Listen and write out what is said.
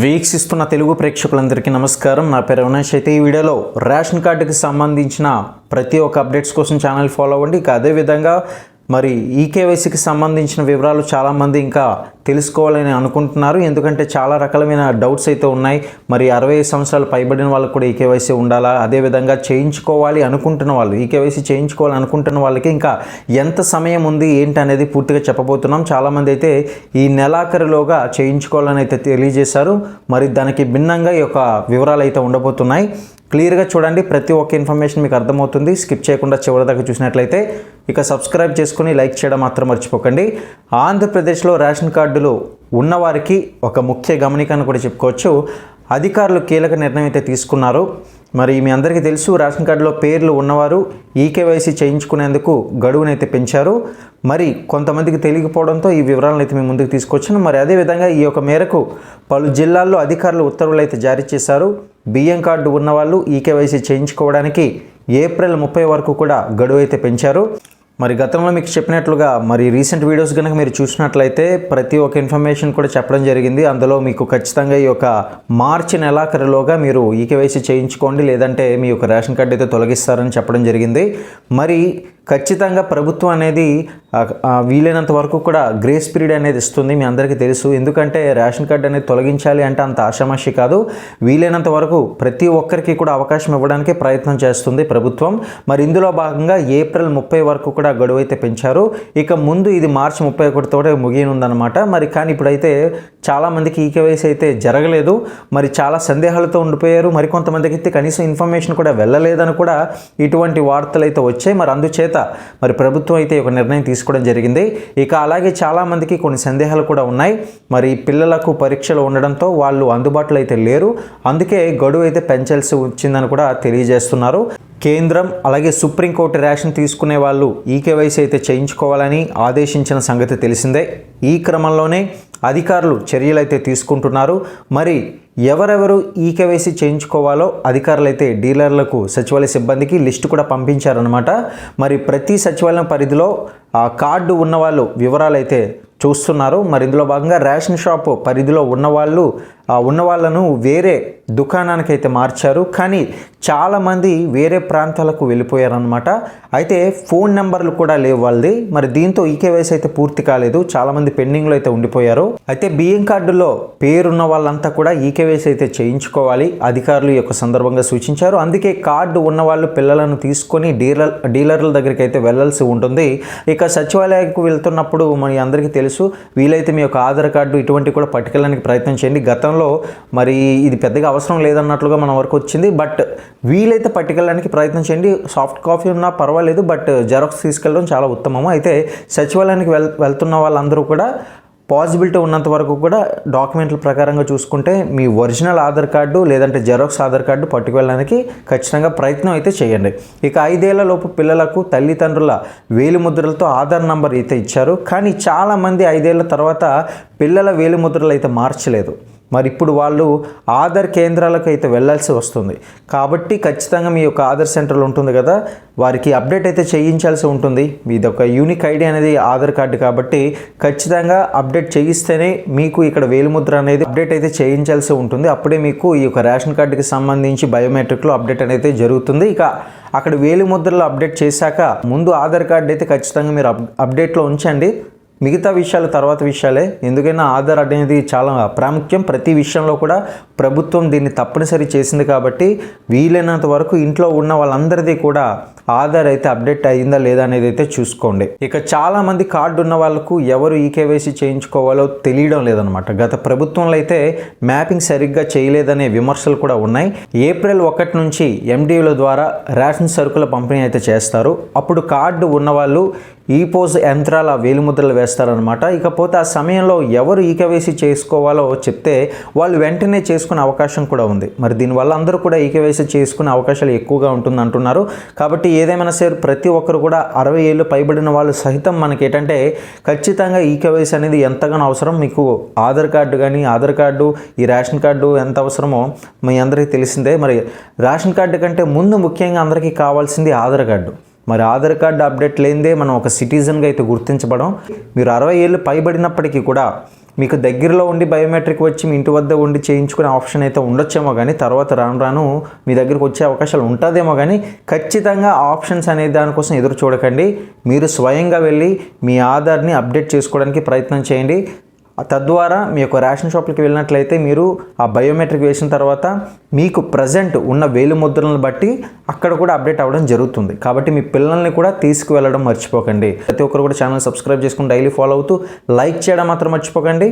వీక్షిస్తున్న తెలుగు ప్రేక్షకులందరికీ నమస్కారం. నా పేరు అవినాష్. అయితే ఈ వీడియోలో రేషన్ కార్డుకి సంబంధించిన ప్రతి ఒక్క అప్డేట్స్ కోసం ఛానల్ ఫాలో అవ్వండి. ఇక అదేవిధంగా మరి ఈ కేవైసీకి సంబంధించిన వివరాలు చాలామంది ఇంకా తెలుసుకోవాలని అనుకుంటున్నారు. ఎందుకంటే చాలా రకాలమైన డౌట్స్ అయితే ఉన్నాయి. మరి అరవై సంవత్సరాలు పైబడిన వాళ్ళకు కూడా ఈ కేవైసీ ఉండాలా? అదేవిధంగా చేయించుకోవాలి అనుకుంటున్న వాళ్ళు ఈ కేవైసీ చేయించుకోవాలి అనుకుంటున్న వాళ్ళకి ఇంకా ఎంత సమయం ఉంది ఏంటి అనేది పూర్తిగా చెప్పబోతున్నాం. చాలామంది అయితే ఈ నెలాఖరులోగా చేయించుకోవాలని అయితే తెలియజేశారు. మరి దానికి భిన్నంగా ఈ యొక్క వివరాలు అయితే ఉండబోతున్నాయి. క్లియర్గా చూడండి. ప్రతి ఒక్క ఇన్ఫర్మేషన్ మీకు అర్థమవుతుంది. స్కిప్ చేయకుండా చివరి దాకా చూసినట్లయితే ఇక సబ్స్క్రైబ్ చేసుకుని లైక్ చేయడం మాత్రం మర్చిపోకండి. ఆంధ్రప్రదేశ్లో రేషన్ కార్డులు ఉన్నవారికి ఒక ముఖ్య గమనికను కూడా చెప్పుకోవచ్చు. అధికారులు కీలక నిర్ణయం అయితే తీసుకున్నారు. మరి మీ అందరికీ తెలుసు రేషన్ కార్డులో పేర్లు ఉన్నవారు ఈకేవైసీ చేయించుకునేందుకు గడువునైతే పెంచారు. మరి కొంతమందికి తెలియకపోవడంతో ఈ వివరాలను అయితే మేము ముందుకు తీసుకొచ్చాను. మరి అదేవిధంగా ఈ యొక్క మేరకు పలు జిల్లాల్లో అధికారులు ఉత్తర్వులు అయితే జారీ చేశారు. బియ్యం కార్డు ఉన్నవాళ్ళు ఈకేవైసీ చేయించుకోవడానికి ఏప్రిల్ ముప్పై వరకు కూడా గడువు అయితే పెంచారు. మరి గతంలో మీకు చెప్పినట్లుగా మరి రీసెంట్ వీడియోస్ కనుక మీరు చూసినట్లయితే ప్రతి ఒక్క ఇన్ఫర్మేషన్ కూడా చెప్పడం జరిగింది. అందులో మీకు ఖచ్చితంగా ఈ యొక్క మార్చి నెలాఖరులోగా మీరు ఈకేవైసీ చేయించుకోండి. లేదంటే మీ యొక్క రేషన్ కార్డు అయితే తొలగిస్తారని చెప్పడం జరిగింది. మరి ఖచ్చితంగా ప్రభుత్వం అనేది వీలైనంత వరకు కూడా గ్రేస్ పీరియడ్ అనేది ఇస్తుంది మీ అందరికీ తెలుసు. ఎందుకంటే రేషన్ కార్డు అనేది తొలగించాలి అంటే అంత ఆషామాషి కాదు. వీలైనంత వరకు ప్రతి ఒక్కరికి కూడా అవకాశం ఇవ్వడానికి ప్రయత్నం చేస్తుంది ప్రభుత్వం. మరి ఇందులో భాగంగా ఏప్రిల్ ముప్పై వరకు కూడా గడువు అయితే పెంచారు. ఇక ముందు ఇది మార్చి ముప్పై ఒకటితో ముగియనుందనమాట మరి కానీ ఇప్పుడైతే చాలామందికి ఈ కేవైసీ అయితే జరగలేదు. మరి చాలా సందేహాలతో ఉండిపోయారు. మరి కొంతమందికి అయితే కనీసం ఇన్ఫర్మేషన్ కూడా వెళ్ళలేదని కూడా ఇటువంటి వార్తలు అయితే వచ్చాయి. మరి అందుచేత మరి ప్రభుత్వం అయితే ఒక నిర్ణయం తీసుకోవడం జరిగింది. ఇక అలాగే చాలామందికి కొన్ని సందేహాలు కూడా ఉన్నాయి. మరి పిల్లలకు పరీక్షలు ఉండడంతో వాళ్ళు అందుబాటులో అయితే లేరు. అందుకే గడువు అయితే పెంచాల్సి వచ్చిందని కూడా తెలియజేస్తున్నారు. కేంద్రం అలాగే సుప్రీంకోర్టు రేషన్ తీసుకునే వాళ్ళు ఈ కేవైసీ అయితే చేయించుకోవాలని ఆదేశించిన సంగతి తెలిసిందే. ఈ క్రమంలోనే అధికారులు చర్యలు అయితే తీసుకుంటున్నారు. మరి ఎవరెవరు ఈ కేవైసీ చేయించుకోవాలో అధికారులు అయితే డీలర్లకు సచివాలయ సిబ్బందికి లిస్టు కూడా పంపించారనమాట మరి ప్రతి సచివాలయం పరిధిలో ఆ కార్డు ఉన్నవాళ్ళు వివరాలు అయితే చూస్తున్నారు. మరి ఇందులో భాగంగా రేషన్ షాప్ పరిధిలో ఉన్నవాళ్ళు ఉన్న వాళ్ళను వేరే దుకాణానికి అయితే మార్చారు. కానీ చాలామంది వేరే ప్రాంతాలకు వెళ్ళిపోయారనమాట అయితే ఫోన్ నెంబర్లు కూడా లేవు వాళ్ళది. మరి దీంతో ఈకేవైసీ అయితే పూర్తి కాలేదు. చాలామంది పెండింగ్లో అయితే ఉండిపోయారు. అయితే బియ్యం కార్డులో పేరున్న వాళ్ళంతా కూడా ఈకేవైసీ అయితే చేయించుకోవాలి. అధికారులు ఈ యొక్క సందర్భంగా సూచించారు. అందుకే కార్డు ఉన్న వాళ్ళు పిల్లలను తీసుకొని డీలర్ డీలర్ల దగ్గరికి అయితే వెళ్ళాల్సి ఉంటుంది. ఇక సచివాలయానికి వెళ్తున్నప్పుడు మన అందరికీ తెలుసు. వీలైతే మీ యొక్క ఆధార్ కార్డు ఇటువంటి కూడా పట్టుకెళ్ళడానికి ప్రయత్నం చేయండి. గతంలో మరి ఇది పెద్దగా అవసరం లేదన్నట్లుగా మన వరకు వచ్చింది. బట్ వీలైతే పట్టుకెళ్ళడానికి ప్రయత్నం చేయండి. సాఫ్ట్ కాపీ ఉన్నా పర్వాలేదు. బట్ జెరాక్స్ తీసుకెళ్ళడం చాలా ఉత్తమము. అయితే సచివాలయానికి వెల్ వెళ్తున్న వాళ్ళందరూ కూడా పాసిబిలిటీ ఉన్నంత వరకు కూడా డాక్యుమెంట్ల ప్రకారంగా చూసుకుంటే మీ ఒరిజినల్ ఆధార్ కార్డు లేదంటే జెరాక్స్ ఆధార్ కార్డు పట్టుకెళ్ళడానికి ఖచ్చితంగా ప్రయత్నం అయితే చేయండి. ఇక ఐదేళ్ళ లోపు పిల్లలకు తల్లిదండ్రుల వేలిముద్రలతో ఆధార్ నంబర్ అయితే ఇచ్చారు. కానీ చాలామంది ఐదేళ్ళ తర్వాత పిల్లల వేలిముద్రలు అయితే మార్చలేదు. మరి ఇప్పుడు వాళ్ళు ఆధార్ కేంద్రాలకు అయితే వెళ్ళాల్సి వస్తుంది. కాబట్టి ఖచ్చితంగా మీ యొక్క ఆధార్ సెంటర్లు ఉంటుంది కదా. వారికి అప్డేట్ అయితే చేయించాల్సి ఉంటుంది. ఇది ఒక యూనిక్ ఐడి అనేది ఆధార్ కార్డు కాబట్టి ఖచ్చితంగా అప్డేట్ చేయిస్తేనే మీకు ఇక్కడ వేలిముద్ర అనేది అప్డేట్ అయితే చేయించాల్సి ఉంటుంది. అప్పుడే మీకు ఈ యొక్క రేషన్ కార్డుకి సంబంధించి బయోమెట్రిక్లో అప్డేట్ అనేది జరుగుతుంది. ఇక అక్కడ వేలిముద్రలు అప్డేట్ చేశాక ముందు ఆధార్ కార్డు అయితే ఖచ్చితంగా మీరు అప్ అప్డేట్లో ఉంచండి. మిగతా విషయాలు తర్వాత విషయాలే. ఎందుకైనా ఆధార్ అనేది చాలా ప్రాముఖ్యం. ప్రతి విషయంలో కూడా ప్రభుత్వం దీన్ని తప్పనిసరి చేసింది కాబట్టి వీలైనంత వరకు ఇంట్లో ఉన్న వాళ్ళందరిది కూడా ఆధార్ అయితే అప్డేట్ అయ్యిందా లేదా అనేది అయితే చూసుకోండి. ఇక చాలామంది కార్డు ఉన్న వాళ్ళకు ఎవరు ఈ కేవైసీ చేయించుకోవాలో తెలియడం లేదనమాట గత ప్రభుత్వంలో అయితే మ్యాపింగ్ సరిగ్గా చేయలేదనే విమర్శలు కూడా ఉన్నాయి. ఏప్రిల్ ఒకటి నుంచి ఎండిఓల ద్వారా రేషన్ సరుకుల పంపిణీ అయితే చేస్తారు. అప్పుడు కార్డు ఉన్నవాళ్ళు ఈ పోజ్ యంత్రాల వేలిముద్రలు వేస్తారనమాట ఇకపోతే ఆ సమయంలో ఎవరు ఈకేవైసీ చేసుకోవాలో చెప్తే వాళ్ళు వెంటనే చేసుకునే అవకాశం కూడా ఉంది. మరి దీనివల్ల అందరూ కూడా ఈకేవైసీ చేసుకునే అవకాశాలు ఎక్కువగా ఉంటుంది అంటున్నారు కాబట్టి ఏదేమైనా సరే ప్రతి ఒక్కరు కూడా అరవై ఏళ్ళు పైబడిన వాళ్ళు సహితం మనకి ఏంటంటే ఖచ్చితంగా ఈకేవైసీ అనేది ఎంతగానో అవసరం. మీకు ఆధార్ కార్డు కానీ ఆధార్ కార్డు ఈ రేషన్ కార్డు ఎంత అవసరమో మీ అందరికీ తెలిసిందే. మరి రేషన్ కార్డు కంటే ముందు ముఖ్యంగా అందరికీ కావాల్సింది ఆధార్ కార్డు. మరి ఆధార్ కార్డు అప్డేట్ లేనిదే మనం ఒక సిటిజన్గా అయితే గుర్తించబడం. మీరు అరవై ఏళ్ళు పైబడినప్పటికీ కూడా మీకు దగ్గరలో ఉండి బయోమెట్రిక్ వచ్చి మీ ఇంటి వద్ద ఉండి చేయించుకునే ఆప్షన్ అయితే ఉండొచ్చేమో కానీ తర్వాత రాను రాను మీ దగ్గరికి వచ్చే అవకాశాలు ఉంటుందేమో కానీ ఖచ్చితంగా ఆప్షన్స్ అనే దానికోసం ఎదురు చూడకండి. మీరు స్వయంగా వెళ్ళి మీ ఆధార్ని అప్డేట్ చేసుకోవడానికి ప్రయత్నం చేయండి. తద్వారా మీ యొక్క రేషన్ షాప్లకి వెళ్ళినట్లయితే మీరు ఆ బయోమెట్రిక్ వేసిన తర్వాత మీకు ప్రజెంట్ ఉన్న వేలు ముద్రలను బట్టి అక్కడ కూడా అప్డేట్ అవ్వడం జరుగుతుంది. కాబట్టి మీ పిల్లల్ని కూడా తీసుకువెళ్ళడం మర్చిపోకండి. ప్రతి ఒక్కరు కూడా ఛానల్ సబ్స్క్రైబ్ చేసుకుని డైలీ ఫాలో అవుతూ లైక్ చేయడం మాత్రం మర్చిపోకండి.